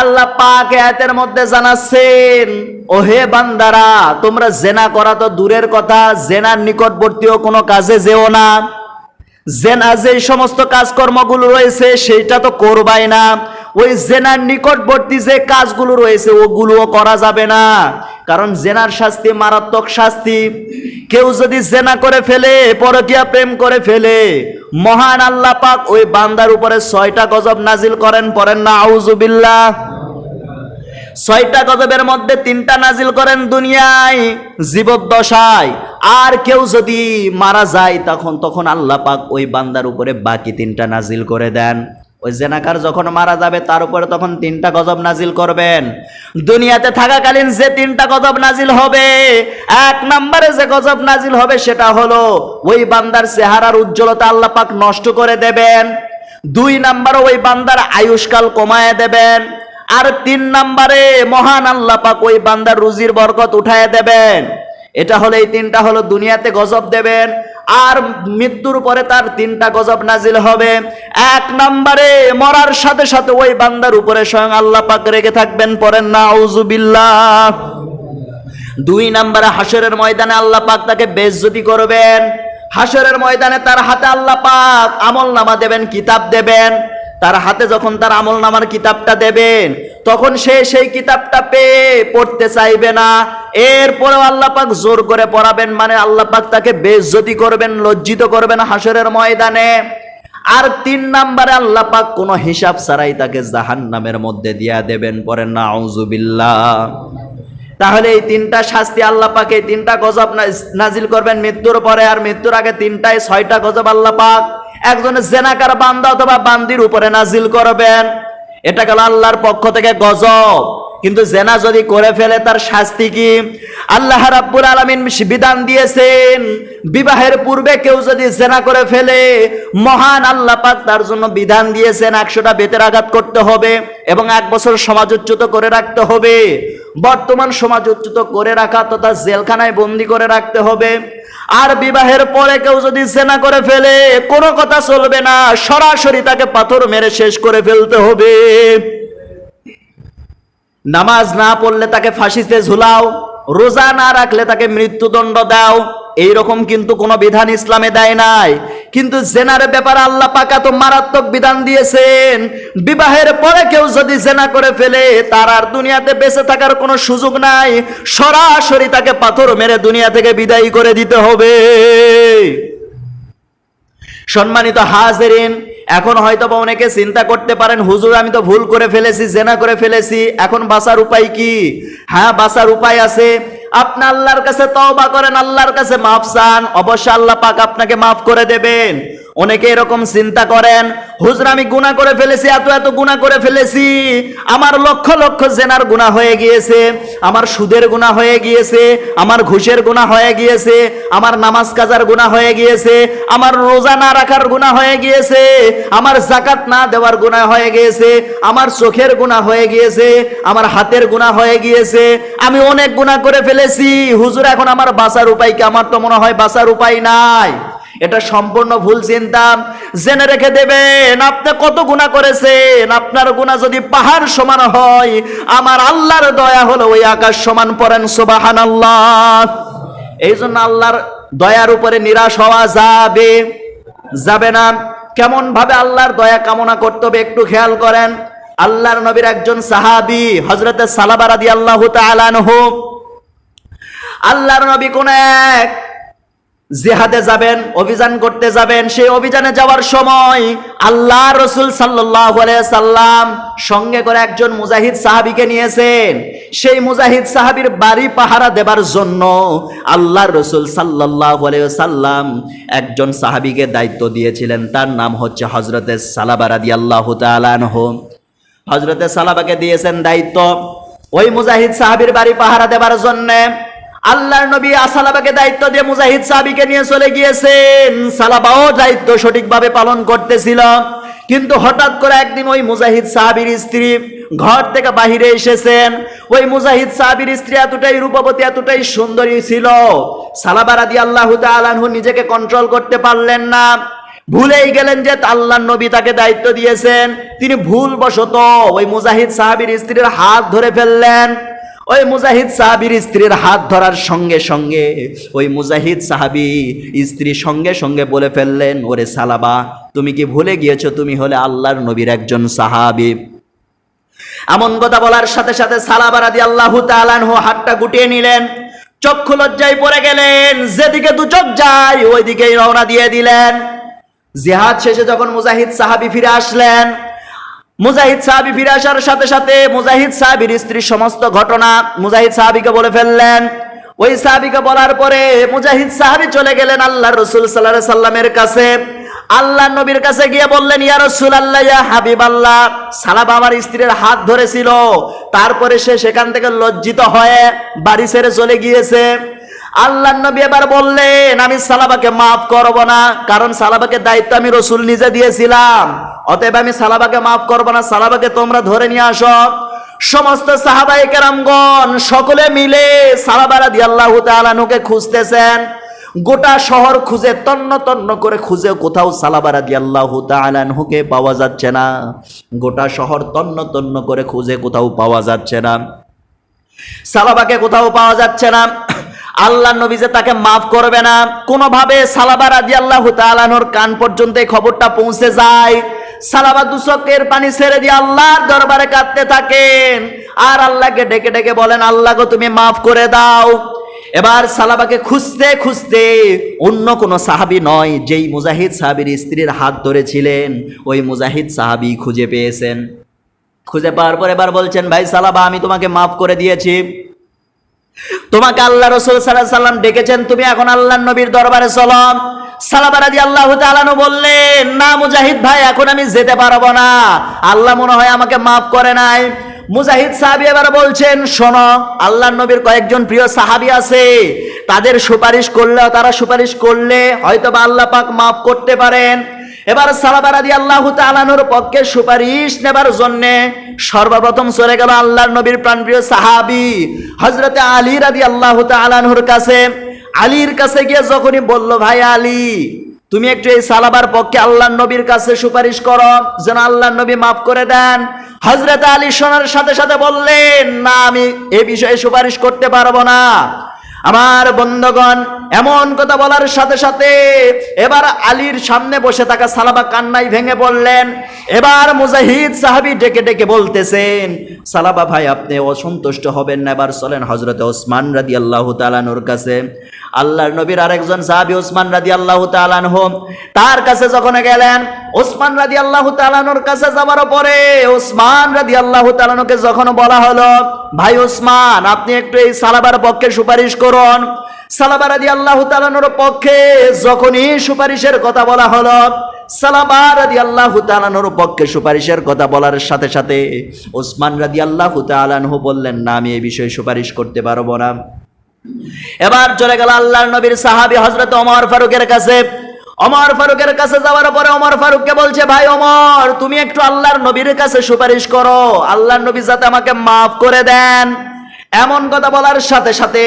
আল্লাহ পাক আয়াতের মধ্যে জানাচ্ছেন, ওহে বান্দারা, তোমরা জেনা করা তো দূরের কথা, জেনার নিকটবর্তীও কোনো কাজে যেও না। জেনা যে সমস্ত কাজকর্মগুলো রয়েছে, সেইটা তো করবাই না। ওই জেনার নিকটবর্তী যে কাজগুলো রয়েছে, ওগুলোও করা যাবে না। কারণ জেনার শাস্তি মারাত্মক শাস্তি। কেউ যদি জেনা করে ফেলে, পরকিয়া প্রেম করে ফেলে, মহান আল্লাহ পাক ওই বান্দার উপরে ছয়টা গজব নাজিল করেন পরেন না আউজুবিল্লাহ ছয়টা গজবের মধ্যে তিনটা নাজিল করেন দুনিয়ায়, জীবদ্দশায়। আর কেউ যদি মারা যায়, তখন তখন আল্লাহ পাক ওই বান্দার উপরে বাকি তিনটা নাজিল করে দেন। ওই জেনাকার যখন মারা যাবে, তার উপরে তখন তিনটা গজব নাজিল করবেন। দুনিয়াতে থাকাকালীন যে তিনটা গজব নাজিল হবে, এক নম্বরে যে গজব নাজিল হবে সেটা হলো, ওই বান্দার চেহারার উজ্জ্বলতা আল্লাহ পাক নষ্ট করে দেবেন। দুই নাম্বার ওই বান্দার আয়ুষ্কাল কমায় দেবেন। আর তিন নাম্বারে মহান আল্লাহ পাক ওই বান্দার রুজির বরকত উঠায় দেবেন। এটা হলো, এই তিনটা হলো দুনিয়াতে গজব দেবেন। আর মৃত্যুর পরে তার তিনটা গজব নাজিল হবে। এক নম্বরে মরার সাথে সাথে ওই বান্দার উপরে স্বয়ং আল্লাহ পাক রেগে থাকবেন পরেন না উজুবিল্লাহ দুই নম্বরে হাসরের ময়দানে আল্লাহ পাক তাকে বেজ্জতি করবেন। হাসরের ময়দানে তার হাতে আল্লাহ পাক আমল নামা দেবেন, কিতাব দেবেন। তার হাতে যখন তার আমল নামার কিতাবটা দেবেন, তখন সে সেই কিতাবটা পেয়ে পড়তে চাইবে না। এরপরেও আল্লাহ পাক জোর করে পড়াবেন মানে আল্লাহ পাক তাকে বেজ্জতি করবেন, লজ্জিত করবেন হাসরের ময়দানে। আর তিন নাম্বারে আল্লাহ পাক কোনো হিসাব ছাড়াই তাকে জাহান্নামের মধ্যে দিয়া দেবেন, পরে নাউজুবিল্লাহ। তাহলে এই তিনটা শাস্তি আল্লাহ পাক, এই তিনটা গজব নাজিল করবেন মৃত্যুর পরে, আর মৃত্যুর আগে তিনটায় ছয়টা গজব আল্লাহ পাক একজন জেনাকার বান্দা অথবা বান্দির উপরে নাজিল করবেন। এটা গেল আল্লাহর পক্ষ থেকে গজব। কিন্তু জেনা যদি করে ফেলে তার শাস্তি কি? আল্লাহ রাব্বুল আলামিন বিধান দিয়েছেন, বিবাহের পূর্বে কেউ যদি জেনা করে ফেলে, মহান আল্লাহ পাক তার জন্য বিধান দিয়েছেন, একশোটা বেতের আঘাত করতে হবে এবং এক বছর সমাজ সমাজোচ্যুত করে রাখতে হবে। বর্তমান সমাজ সমাজোচ্যুত করে রাখা তথা জেলখানায় বন্দি করে রাখতে হবে। আর বিবাহের পরে কেউ যদি সেনা করে ফেলে, কোনো কথা চলবে না। সরাসরি তাকে পাথর মেরে শেষ করে ফেলতে হবে। নামাজ না পড়লে তাকে ফাঁসিতে ঝুলাও, রোজা না রাখলে তাকে মৃত্যুদণ্ড দাও। এইরকম কিন্তু কোনো বিধান ইসলামে দেয় নাই। কিন্তু জেনার ব্যাপারে আল্লাহ পাকা তো মারাত্মক বিধান দিয়েছেন, বিবাহের পরে কেউ যদি জেনা করে ফেলে, তার আর দুনিয়াতে বেঁচে থাকার কোনো সুযোগ নাই। সরাসরি তাকে পাথর মেরে দুনিয়া থেকে বিদায়ী করে দিতে হবে। সম্মানিত হাজেরিন, এখন হয়তো বা অনেকে চিন্তা করতে পারেন, হুজুর, আমি তো ভুল করে ফেলেছি, জেনা করে ফেলেছি, এখন বাঁচার উপায় কি? হ্যাঁ বাঁচার উপায় আছে আপনি আল্লাহর কাছে তওবা করেন, আল্লাহর কাছে মাফ চান, অবশ্যই আল্লাহ পাক আপনাকে মাফ করে দেবেন। অনেকে এরকম চিন্তা করেন, হুজুর, আমি গুণা করে ফেলেছি, এত এত গুণা করে ফেলেছি। আমার লক্ষ লক্ষ জেনার গুণা হয়ে গিয়েছে, আমার সুদের গুণা হয়ে গিয়েছে, আমার ঘুষের গুণা হয়ে গিয়েছে, আমার নামাজ কাজার গুণা হয়ে গিয়েছে, আমার রোজা না রাখার গুণা হয়ে গিয়েছে, আমার জাকাত না দেওয়ার গুণা হয়ে গিয়েছে, আমার চোখের গুণা হয়ে গিয়েছে, আমার হাতের গুণা হয়ে গিয়েছে, আমি অনেক গুণা করে ফেলেছি। হুজুর, এখন আমার বাঁচার উপায় কি? আমার তো মনে হয় বাঁচার উপায় নাই। এটা সম্পূর্ণ ভুল চিন্তা। জেনে রেখে দেবেন, আপনি কত গুণা করেছেন? আপনার গুণা যদি পাহাড় সমান হয়, আমার আল্লাহর দয়া হলো ওই আকাশ সমান পড়েন সোবাহান আল্লাহ এই জন্য আল্লাহর দয়ার উপরে নিরাশ হওয়া যাবে। যাবে না। কেমন ভাবে আল্লাহর দয়া কামনা করতে হবে একটু খেয়াল করেন। আল্লাহর নবীর একজন সাহাবি হজরতের সালাবারাদি আল্লাহ তালানহু আল্লাহর নবী কোন এক জিহাদে যাবেন, অভিযান করতে যাবেন, সেই অভিযানে যাওয়ার সময় আল্লাহ রসুল সাল্লাম সঙ্গে করে একজন মুজাহিদ সাহাবিকে নিয়েছেন। সেই মুজাহিদ সাহাবির বাড়ি পাহারা দেবার জন্য আল্লাহ রসুল সাল্লাহ সাল্লাম একজন সাহাবিকে দায়িত্ব দিয়েছিলেন। তার নাম হচ্ছে হজরতের সালাবারাদি আল্লাহ তালানহ হজরতের সালাবাকে দিয়েছেন দায়িত্ব। ওই মুজাহিদ সাহাবির বাড়ি পাহারা দেবার জন্যে আল্লাহর নবী আসালাবাকে দায়িত্ব দিয়ে মুজাহিদ সাহাবিকে নিয়ে চলে গিয়েছেন। সালাবাও দায়িত্ব সঠিকভাবে পালন করতেছিল। কিন্তু হঠাৎ করে একদিন ওই মুজাহিদ সাহাবির স্ত্রী ঘর থেকে বাহিরে এসেছেন। ওই মুজাহিদ সাহাবির স্ত্রী এতটাই রূপবতী, এতটাই সুন্দরী ছিল। সালাবারাদি আল্লাহ তালানহু নিজেকে কন্ট্রোল করতে পারলেন না। ভুলেই গেলেন যে আল্লাহ নবী তাকে দায়িত্ব দিয়েছেন। তিনি ভুল বশত ওই মুজাহিদ সাহাবীর স্ত্রীর হাত ধরে ফেললেন। ওই মুজাহিদ সাহাবীর স্ত্রীর হাত ধরার সঙ্গে সঙ্গে, ওই মুজাহিদ সাহাবী স্ত্রী সঙ্গে সঙ্গে বলে ফেললেন, ওরে সালাবা, তুমি কি ভুলে গিয়েছো তুমি হলে আল্লাহর নবীর একজন সাহাবী? এমন কথা বলার সাথে সাথে সালাবা সালাবারাদি আল্লাহ তালানহু হাতটা গুটিয়ে নিলেন, চক্ষু লজ্জায় পড়ে গেলেন, যেদিকে দু চোখ যায় ওইদিকেই রওনা দিয়ে দিলেন। জিহাদ শেষে যখন মুজাহিদ সাহাবি ফিরে আসলেন মুজাহিদ সাহাবি ফিরে আসার সাথে সাথে মুজাহিদ সাহাবির স্ত্রীর সমস্ত ঘটনা মুজাহিদ সাহাবিকে বলে ফেললেন। ওই সাহাবিকে বলার পরে মুজাহিদ সাহাবি চলে গেলেন আল্লাহ রসুল সাল্লাহ সাল্লামের কাছে। আল্লাহ নবীর কাছে গিয়ে বললেন, ইয়া রসুল আল্লাহ ইয়া হাবিব আল্লাহ সালাব আমার স্ত্রীর হাত ধরেছিল। তারপরে সে সেখান থেকে লজ্জিত হয়ে বাড়ি ছেড়ে চলে গিয়েছে। আল্লাহ নবী এবার বললেন, আমি সালাবাকে মাফ করব না, কারণ সালাবাকে দায়িত্ব আমি রসুল নিজে দিয়েছিলাম। অতএব আমি সালাবাকে মাফ করব না, সালাবাকে তোমরা ধরে নিয়ে আসো। সমস্ত সাহাবাই কেরামগণ সকলে মিলে সালাবারা দিয়ে আল্লাহ তালানুকে খুঁজতেছেন। গোটা শহর খুঁজে, তন্ন তন্ন করে খুঁজে কোথাও সালাবারা দিয়ে আল্লাহ পাওয়া যাচ্ছে না। গোটা শহর তন্ন তন্ন করে খুঁজে কোথাও পাওয়া যাচ্ছে না। সালাবাকে কোথাও পাওয়া যাচ্ছে না। আল্লাহ নবী যে তাকে মাফ করবে না, কোনোভাবে সালাবা রাজি আল্লাহ তালানোর কান পর্যন্ত এই খবরটা পৌঁছে যায়। সালাবা দুচকের পানি ছেড়ে দিয়ে আল্লাহর দরবারে কাঁদতে থাকেন। আর আল্লাহকে ডেকে ডেকে বলেন, আল্লাহ গো, তুমি মাফ করে দাও। এবার সালাবাকে খুঁজতে খুঁজতে অন্য কোনো সাহাবি নয়, যেই মুজাহিদ সাহাবির স্ত্রীর হাত ধরেছিলেন। ওই মুজাহিদ সাহাবি খুঁজে পেয়েছেন। খুঁজে পাওয়ার পর এবার বলছেন, ভাই সালাবা, আমি তোমাকে মাফ করে দিয়েছি। তোমাকে আল্লাহ রসুল সাল্লাহ সাল্লাম ডেকেছেন, তুমি এখন আল্লাহ নবীর দরবারে চলো। সালাবারাদি আল্লাহ তালানু বললেন না মুজাহিদ ভাই, এখন আমি যেতে পারব না। আল্লাহ মনে হয় আমাকে মাফ করে নাই। মুজাহিদ সাহাবি এবার বলছেন, শোনো আল্লাহ নবীর কয়েকজন প্রিয় সাহাবি আছে। তাদের সুপারিশ করলেও, তারা সুপারিশ করলে হয়তো বা আল্লাহ পাক মাফ করতে পারেন। এবার সালাবারাদি আল্লাহ তালানুর পক্ষে সুপারিশ নেবার জন্য সর্বপ্রথম চলে গেল আল্লাহর নবীর প্রাণপ্রিয় সাহাবি হজরতে আলী রাদি আল্লাহ তালানহুর কাছে। আলীর কাছে গিয়ে যখনই বলল, ভাই আলী, তুমি একটু এই সালাবার পক্ষে আল্লাহ নবীর কাছে সুপারিশ করো, যেন আল্লাহ নবী মাফ করে দেন। হজরত আলী সোনার সাথে সাথে বললেন, না, আমি এ বিষয়ে সুপারিশ করতে পারব না। আমার বন্ধগণ, এমন কথা বলার সাথে সাথে এবার আলীর সামনে বসে থাকা সালাবা কান্নাই ভেঙে পড়লেন। এবার মুজাহিদ সাহাবি ডেকে ডেকে বলতেছেন, সালাবা ভাই, আপনি অসন্তুষ্ট হবেন না। এবার চলেন হজরত ওসমান রাদি আল্লাহ তালানুর কাছে। আল্লাহর নবীর আরেকজন সাহাবি ওসমান রাদি আল্লাহ তালানহ তার কাছে যখন গেলেন ওসমান রাদি আল্লাহ তালানুর কাছে যাবার পরে ওসমান রাদি আল্লাহ তালানুকে যখন বলা হলো, ভাই ওসমান, আপনি একটু এই সালাবার পক্ষে সুপারিশ করুন। সালাবার রাদি আল্লাহ তালানুর পক্ষে যখনই সুপারিশের কথা বলা হলো সালাবার রাদি আল্লাহ তালানুর পক্ষে সুপারিশের কথা বলার সাথে সাথে ওসমান রাদি আল্লাহ তালানহু বললেন, না, আমি এই বিষয়ে সুপারিশ করতে পারব না। এবার চলে গেল আল্লাহর নবীর সাহাবী হজরত ওমর ফারুকের কাছে। ওমর ফারুকের কাছে যাওয়ার পরে ওমর ফারুককে বলছে, ভাই অমর তুমি একটু আল্লাহর নবীর কাছে সুপারিশ করো। আল্লাহর নবী যাতে আমাকে মাফ করে দেন। এমন কথা বলার সাথে সাথে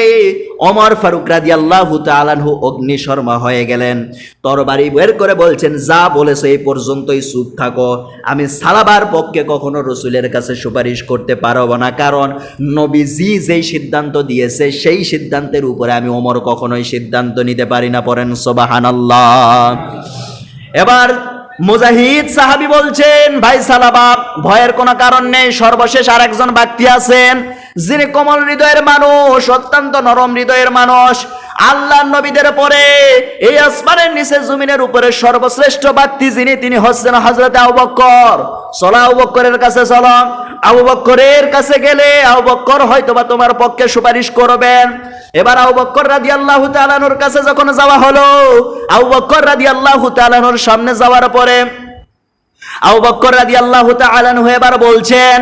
অমর ফারুক রাদি আল্লাহ তালানহু অগ্নি শর্মা হয়ে গেলেন। তরবারি বের করে বলছেন, যা বলেছে এই পর্যন্তই চুপ থাকো। আমি সালাবার পক্ষে কখনো রসুলের কাছে সুপারিশ করতে পারব না। কারণ নবী নবীজি যেই সিদ্ধান্ত দিয়েছে, সেই সিদ্ধান্তের উপরে আমি ওমর কখনোই সিদ্ধান্ত নিতে পারি না। পড়েন, সোবাহানাল্লাহ। এবার মুজাহিদ সাহাবি বলছেন, ভাই সালাবা, ভয়ের কোনো কারণ নেই। সর্বশেষ আর একজন ব্যক্তি আছেন। যিনি কোমল হৃদয়ের মানুষ, অত্যন্ত নরম হৃদয়ের মানুষ আল্লাহ নবীদের পরে এই আসমানের নিচে জমিনের উপরে সর্বশ্রেষ্ঠ ব্যক্তি যিনি, তিনি হচ্ছেন হজরত আবু বক্কর। চলো আবু বক্করের কাছে চলো। আবু বক্করের কাছে গেলে আবু বক্কর হয়তো বা তোমার পক্ষে সুপারিশ করবেন। এবার আবু বক্কর রাদি আল্লাহ তালানুর কাছে যখন যাওয়া হলো, আবু বক্কর রাদি আল্লাহ তালানুর সামনে যাওয়ার পরে আবু বক্কর রাদি আল্লাহ তালানু এবার বলছেন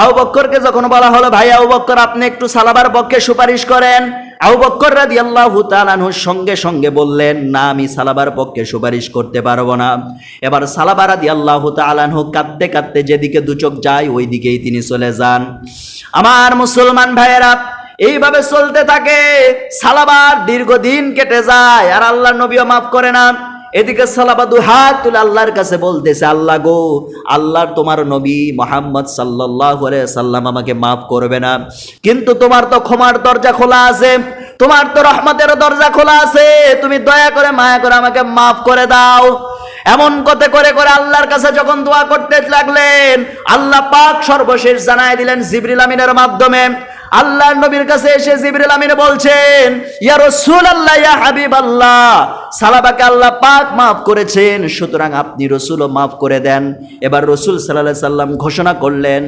আবু বক্করকে যখন বলা হলো, ভাই আবু বক্কর, আপনি একটু সালাবার পক্ষে সুপারিশ করেন। আবু বক্কর রাদি আল্লাহ সঙ্গে সঙ্গে বললেন, না, আমি সালাবার পক্ষে সুপারিশ করতে পারব না। এবার সালাবা রাদি আল্লাহ তালানহু কাঁদতে কাঁদতে যেদিকে দুচোখ যায় ওই দিকেই তিনি চলে যান। আমার মুসলমান ভাইয়েরা, এইভাবে চলতে থাকে, সালাবার দীর্ঘদিন কেটে যায়, আর আল্লাহ নবীও মাফ করে না। এদিকে সালাবা দুই হাত তুলে আল্লাহর কাছে বলতেছে, আল্লাহ গো, আল্লাহর তোমার নবী মোহাম্মদ সাল্লাহ সাল্লাম আমাকে মাফ করবে না। কিন্তু তোমার তো ক্ষমার দরজা খোলা আছে, তোমার তো রহমতের দরজা খোলা আছে, তুমি দয়া করে মায়া করে আমাকে মাফ করে দাও। এমন কতে করে করে আল্লাহর কাছে যখন দোয়া করতে লাগলেন, আল্লাহ পাক সর্বশেষ জানায় দিলেন জিবরিল আমিনের মাধ্যমে আল্লাহর নবীর কাছে এসে জিবরিল আমিন বলছেন, ইয়া রাসূলুল্লাহ, ইয়া হাবিবাল্লাহ, সালাবাকে আল্লাহ পাক maaf করেছেন, সুতরাং আপনি রসুলও maaf করে দেন। এবার রসুল আলাইহি সাল্লাম ঘোষণা করলেন,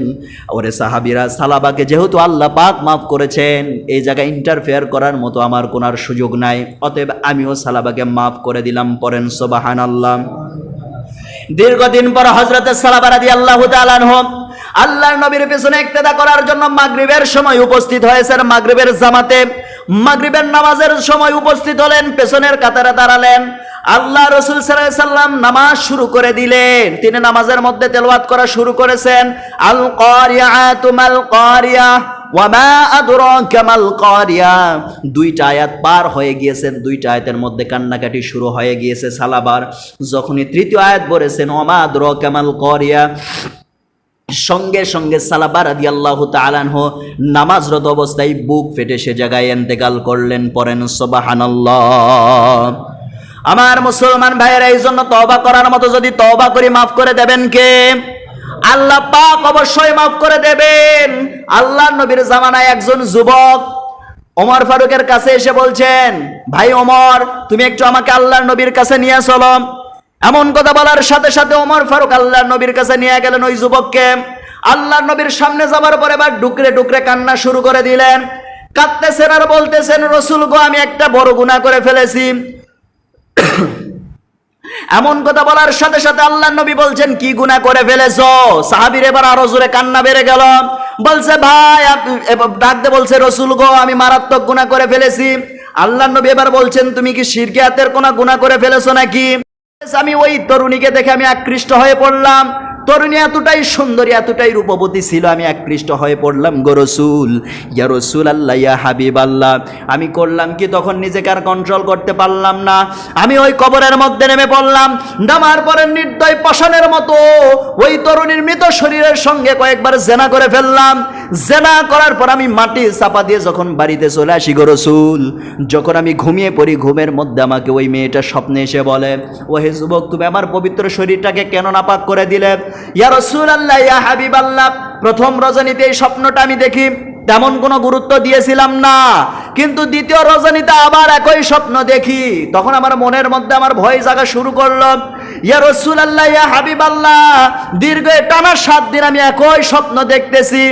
ওরে সাহাবীরা, সালাবাকে যেহেতু আল্লাহ পাক maaf করেছেন, এই জায়গায় ইন্টারফেয়ার করার মতো আমার কোনো আর সুযোগ নাই, অতএব আমিও সালাবাকে maaf করে দিলাম, পড়েন সুবহানাল্লাহ। দীর্ঘদিন পর হজরত সালাবারাদি আল্লাহ তালানহ আল্লাহর নবীর পেছনে ইক্তেদা করার জন্য মাগরিবের সময় উপস্থিত হয়েছেন। মাগরিবের জামাতে মাগরিবের নামাজের সময় উপস্থিত হলেন, পেছনের কাতারে দাঁড়ালেন। আল্লাহ রসুল সাল্লাম নামাজ শুরু করে দিলেন। তিনি নামাজের মধ্যে তেলওয়াত করা শুরু করেছেন। আল কারিয়া তুমাল কারিয়া ওয়ামা আদরাকা মাল কারিয়া। দুইটা আয়াত পার হয়ে গিয়েছেন দুইটা আয়াতের মধ্যে কান্নাকাটি শুরু হয়ে গিয়েছে সালাবার। যখনই তৃতীয় আয়াত বলেছেন, ওয়ামা আদরাকা মাল কারিয়া, সঙ্গে সঙ্গে সালাবার আদি আল্লাহ তালানহ নামাজরত অবস্থায় বুক ফেটে সে জায়গায় এন্তেকাল করলেন পরেন সোবাহানাল্লাহ। আমার মুসলমান ভাইয়েরা এই জন্য তবা করার মতো যদি তবা করি, মাফ করে দেবেন কে? আল্লাহ পাক অবশ্যই মাফ করে দেবেন। আল্লাহ নবীর জামানায় একজন যুবক ওমর ফারুকের কাছে এসে বলছেন, ভাই ওমর, তুমি একটু আমাকে আল্লাহর নবীর কাছে নিয়ে চলো। এমন কথা বলার সাথে সাথে ওমর ফারুক আল্লাহর নবীর কাছে নিয়ে গেলেন ওই যুবককে। আল্লাহর নবীর সামনে যাবার পরে এবার ডুকরে ডুকরে কান্না শুরু করে দিলেন। কাঁদতেছেন আর বলতেছেন, রসুল গো, আমি একটা বড় গুনাহ করে ফেলেছি। এমন কথা বলার সাথে সাথে আল্লাহ নবী বলছেন, কি গুণা করে ফেলেছ? সাহাবির এবার আরও জোরে কান্না বেড়ে গেল। বলছে, ভাই ডাকতে বলছে, রসুল গো, আমি মারাত্মক গুণা করে ফেলেছি। আল্লাহ নবী এবার বলছেন, তুমি কি সিরকিয়াতের কোন গুণা করে ফেলেছো নাকি? আমি ওই তরুণীকে দেখে আমি আকৃষ্ট হয়ে পড়লাম। তরুণী এতটাই সুন্দরী, এতটাই রূপবতী ছিল, আমি আকৃষ্ট হয়ে পড়লাম, গো রসুল। ইয়া রসুল আল্লাহ, ইয়া হাবিব আল্লাহ। আমি করলাম কি, তখন নিজেকে আর কন্ট্রোল করতে পারলাম না। আমি ওই কবরের মধ্যে নেমে পড়লাম, নামার পরে নির্দয় পাষাণের মতো ওই তরুণীর মৃত শরীরের সঙ্গে কয়েকবার জেনা করে ফেললাম। জেনা করার পর আমি মাটি চাপা দিয়ে যখন বাড়িতে চলে আসি, গো রসুল, যখন আমি ঘুমিয়ে পড়ি, ঘুমের মধ্যে আমাকে ওই মেয়েটা স্বপ্নে এসে বলে ও হে যুবক, তুমি আমার পবিত্র শরীরটাকে কেন নাপাক করে দিলে? ইয়া হাবিব আল্লাহ প্রথম রজনীতে এই স্বপ্নটা আমি দেখি, তেমন কোনো গুরুত্ব দিয়েছিলাম না। কিন্তু দ্বিতীয় রজনীতে আবার একই স্বপ্ন দেখি, তখন আমার মনের মধ্যে আমার ভয় জাগা শুরু করল। ইয়া রসুল আল্লাহ ইয়া হাবিব আল্লাহ দীর্ঘ টানা সাত দিন আমি একই স্বপ্ন দেখতেছি।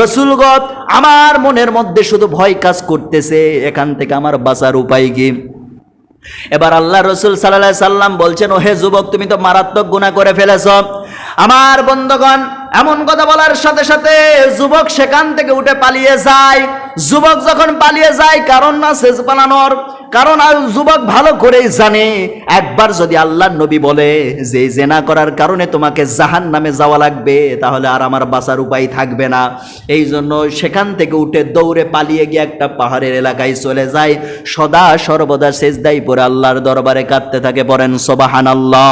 রসুল গত আমার মনের মধ্যে শুধু ভয় কাজ করতেছে, এখান থেকে আমার বাঁচার উপায় কি? এবার আল্লাহ রসুল সাল্লাহ সাল্লাম বলছেন ও হে যুবক, তুমি তো মারাত্মক গুণা করে ফেলেছ। আমার বন্ধগণ, এমন কথা বলার সাথে সাথে যুবক সেখান থেকে উঠে পালিয়ে যায়। যুবক যখন পালিয়ে যায়, কারণ না সেজ পালানোর কারণ আর যুবক ভালো করেই জানে। একবার যদি আল্লাহ নবী বলে যে জেনা করার কারণে তোমাকে জাহান নামে যাওয়া লাগবে, তাহলে আর আমার বাঁচার উপায় থাকবে না। এই জন্য সেখান থেকে উঠে দৌড়ে পালিয়ে গিয়ে একটা পাহাড়ের এলাকায় চলে যায়। সদা সর্বদা সেজদাই পরে আল্লাহর দরবারে কাঁদতে থাকে, পড়েন সোবাহান আল্লাহ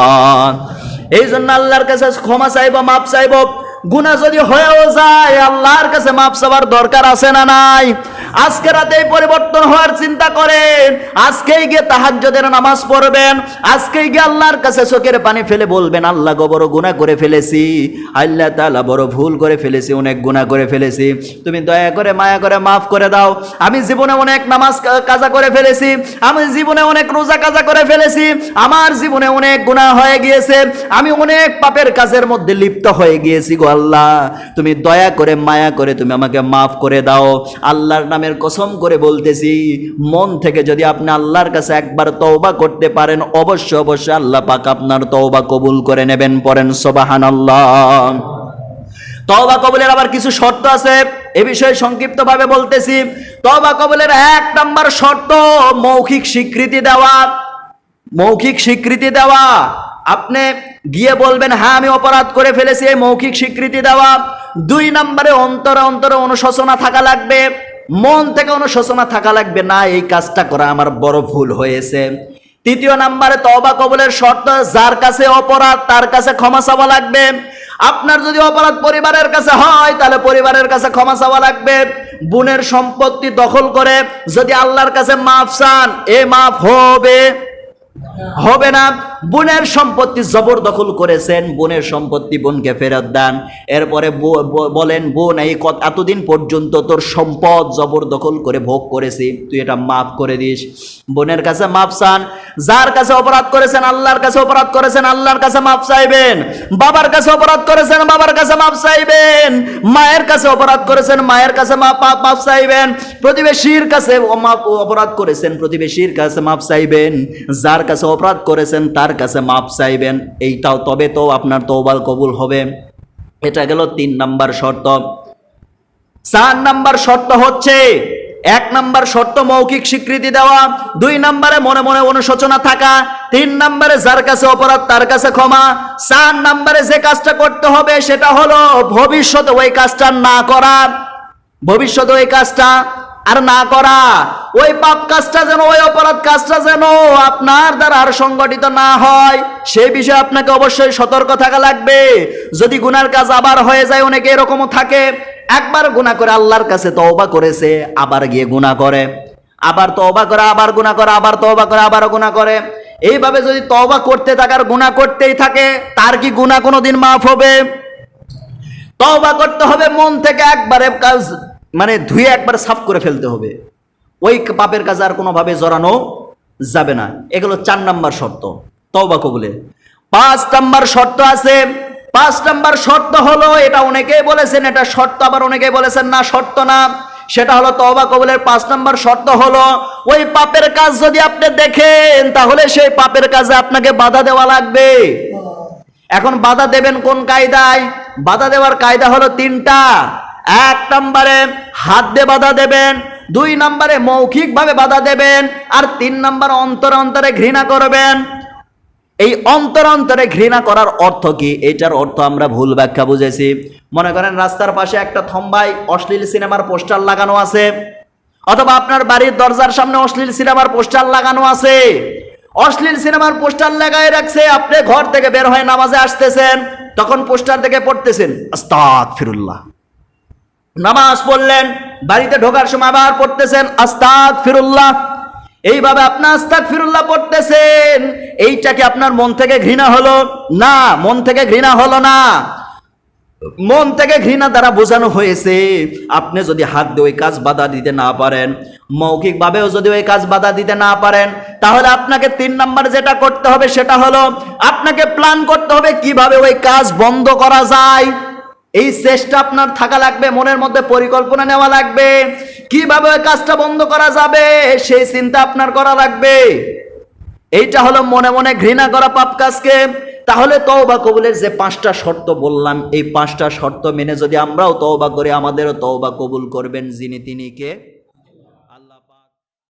এই জন্য আল্লাহর কাছে ক্ষমা চাইব মাপ চাইব। গুণা যদি হয়েও যায়, আল্লাহর কাছে মাপ চাওয়ার দরকার আছে না নাই? আজকে রাতেই পরিবর্তন হওয়ার চিন্তা করেন। আজকেই গিয়ে তাহাজ্জুদের নামাজ পড়বেন। আজকেই গিয়ে আল্লাহর কাছে চোখের পানি ফেলে বলবেন, আল্লাহ গো বড় গুনাহ করে ফেলেছি। আল্লাহ তাআলা বড় ভুল করে ফেলেছি, অনেক গুনাহ করে ফেলেছি। তুমি দয়া করে মায়া করে মাফ করে দাও। আমি জীবনে অনেক নামাজ কাজা করে ফেলেছি। আমি জীবনে অনেক রোজা কাজা করে ফেলেছি। আমার জীবনে অনেক গুনাহ হয়ে গিয়েছে। আমি অনেক পাপের কাজের মধ্যে লিপ্ত হয়ে গিয়েছি গো আল্লাহ। তুমি দয়া করে মায়া করে তুমি আমাকে মাফ করে দাও। আল্লাহর নামের কসম করে বলতেছি, মন থেকে যদি আপনি আল্লাহর কাছে একবার তওবা করতে পারেন, অবশ্যই অবশ্যই আল্লাহ পাক আপনার তওবা কবুল করে নেবেন, পড়েন সুবহানাল্লাহ। তওবা কবুলের আবার কিছু শর্ত আছে, এ বিষয়ে সংক্ষিপ্তভাবে বলতেছি, তওবা কবুলের এক নাম্বার শর্ত, মৌখিক স্বীকৃতি দেওয়া। মৌখিক স্বীকৃতি দেওয়া। আপনি গিয়ে বলবেন হ্যাঁ আমি অপরাধ করে ফেলেছি মৌখিক স্বীকৃতি দেওয়া। দুই নম্বরে অন্তরে অন্তরে অনুশোচনা থাকা লাগবে। মন থেকে অনুশোচনা থাকা লাগবে, না, এই কাজটা করা আমার বড় ভুল হয়েছে। তৃতীয় নাম্বারে তওবা কবুলের শর্ত, যার কাছে অপরাধ, তার কাছে ক্ষমা চাওয়া লাগবে। আপনার যদি অপরাধ পরিবারের কাছে হয়, তাহলে পরিবারের কাছে ক্ষমা চাওয়া লাগবে। বোনের সম্পত্তি দখল করে যদি আল্লাহর কাছে মাফ চান, এ মাফ হবে। হবে না। বোনের সম্পত্তি জবরদখল করেছেন, বোনের সম্পত্তি বোনকে ফেরত দেন। এরপরে বলেন, বোন, এই এতদিন পর্যন্ত তোর সম্পদ জবরদখল করে ভোগ করেছি, তুই এটা মাফ করে দিস। বোনের কাছে মাফ চান, যার কাছে অপরাধ করেছেন, আল্লাহর কাছে অপরাধ করেছেন, আল্লাহর কাছে মাফ চাইবেন। বাবার কাছে অপরাধ করেছেন, বাবার কাছে মাফ চাইবেন। মায়ের কাছে অপরাধ করেছেন, মায়ের কাছে মাফ চাইবেন। প্রতিবেশীর কাছে অপরাধ করেছেন, প্রতিবেশীর কাছে মাফ চাইবেন। যার কাছে অপরাধ করেছেন, তার কাছে মাপ চাইবেন, এইটাও তবে তো আপনার তওবার কবুল হবে। এটা গেল তিন নাম্বার শর্ত। চার নাম্বার শর্ত হচ্ছে, এক নাম্বার শর্ত মৌখিক স্বীকৃতি দেওয়া, দুই নাম্বারে মনে মনে অনুশোচনা থাকা, তিন নাম্বারে যার কাছে অপরাধ তার কাছে ক্ষমা, চার নাম্বারে যে কাজটা করতে হবে সেটা হলো ভবিষ্যতে ওই কাজটা না করা ভবিষ্যতে ওই কাজটা আর না করা, ওই পাপ কাজটা যেন, ওই অপরাধ কাজটা যেন আপনার দ্বারা আর সংগঠিত না হয়, সেই বিষয়ে আপনাকে অবশ্যই সতর্ক থাকা লাগবে। যদি গুনার কাজ আবার হয়ে যায়, অনেকে এরকমও থাকে। একবার গুনাহ করে আল্লাহর কাছে তওবা করেছে, আবার গিয়ে গুনাহ করে। আবার তওবা করে, আবার গুনাহ করে, আবার তওবা করে আবার গুনাহ করে। এইভাবে যদি তওবা করতে থাকার গুনাহ করতেই থাকে, তার কি গুনাহ কোনোদিন মাফ হবে? তওবা করতে হবে মন থেকে একবারে, কাজ মানে ধুয়ে একবার সাফ করে ফেলতে হবে। ওই পাপের কাজে আর কোনোভাবে জড়ানো যাবে না। এগুলো চার নাম্বার শর্ত। তওবা কবুলে। পাঁচ নাম্বার শর্ত আছে। পাঁচ নাম্বার শর্ত হলো, এটা অনেকেই বলেছেন, এটা শর্ত, আবার অনেকেই বলেছেন না, শর্ত না। সেটা হলো তওবা কবুলের পাঁচ নাম্বার শর্ত হলো, ওই পাপের কাজ যদি আপনি দেখেন, তাহলে সেই পাপের কাজে আপনাকে বাধা দেওয়া লাগবে। এখন বাধা দেবেন কোন কায়দায়? বাধা দেওয়ার কায়দা হলো তিনটা। এক নম্বরে হাত দিয়ে বাধা দেবেন, দুই নম্বরে মৌখিকভাবে বাধা দেবেন, আর তিন নম্বর অন্তর অন্তরে ঘৃণা করবেন। এই অন্তর অন্তরে ঘৃণা করার অর্থ কি? এটার অর্থ আমরা ভুল ব্যাখ্যা বুঝেছি। মনে করেন রাস্তার পাশে একটা থম্বায় অশ্লীল সিনেমার পোস্টার লাগানো আছে, অথবা আপনার বাড়ির দরজার সামনে অশ্লীল সিনেমার পোস্টার লাগানো আছে। অশ্লীল সিনেমার পোস্টার লাগায় রাখছে, আপনি ঘর থেকে বের হয়ে নামাজে আসতেছেন, তখন পোস্টার দেখে পড়তেছেন আস্তাক ফিরুল্লাহ নামাজ পড়লেন, বাড়িতে ঢোকার সময় আবার পড়তেছেন আস্তাক ফিরুল্লাহ এইভাবে আপনার আস্তাক ফিরুল্লাহ পড়তেছেন এইটা কি আপনার মন থেকে ঘৃণা হলো না, মন থেকে ঘৃণা হলো না। মন থেকে ঘৃণা দ্বারা বোঝানো হয়েছে, আপনি যদি হাত দিয়ে ওই কাজ বাধা দিতে না পারেন, মৌখিকভাবেও যদি ওই কাজ বাধা দিতে না পারেন, তাহলে আপনাকে তিন নাম্বার যেটা করতে হবে সেটা হলো, আপনাকে প্ল্যান করতে হবে কীভাবে ওই কাজ বন্ধ করা যায়। এই চেষ্টা আপনার থাকা লাগবে, মনের মধ্যে পরিকল্পনা নেওয়া লাগবে। কীভাবে কাজটা বন্ধ করা যাবে, সেই চিন্তা আপনার করা লাগবে। এইটা হলো মনে মনে ঘৃণা করা পাপ কাজকে। তাহলে তওবা কবুলের যে পাঁচটা শর্ত বললাম, এই পাঁচটা শর্ত মেনে যদি আমরাও তওবা করি, আমাদেরও তওবা কবুল করবেন যিনি তিনি কে?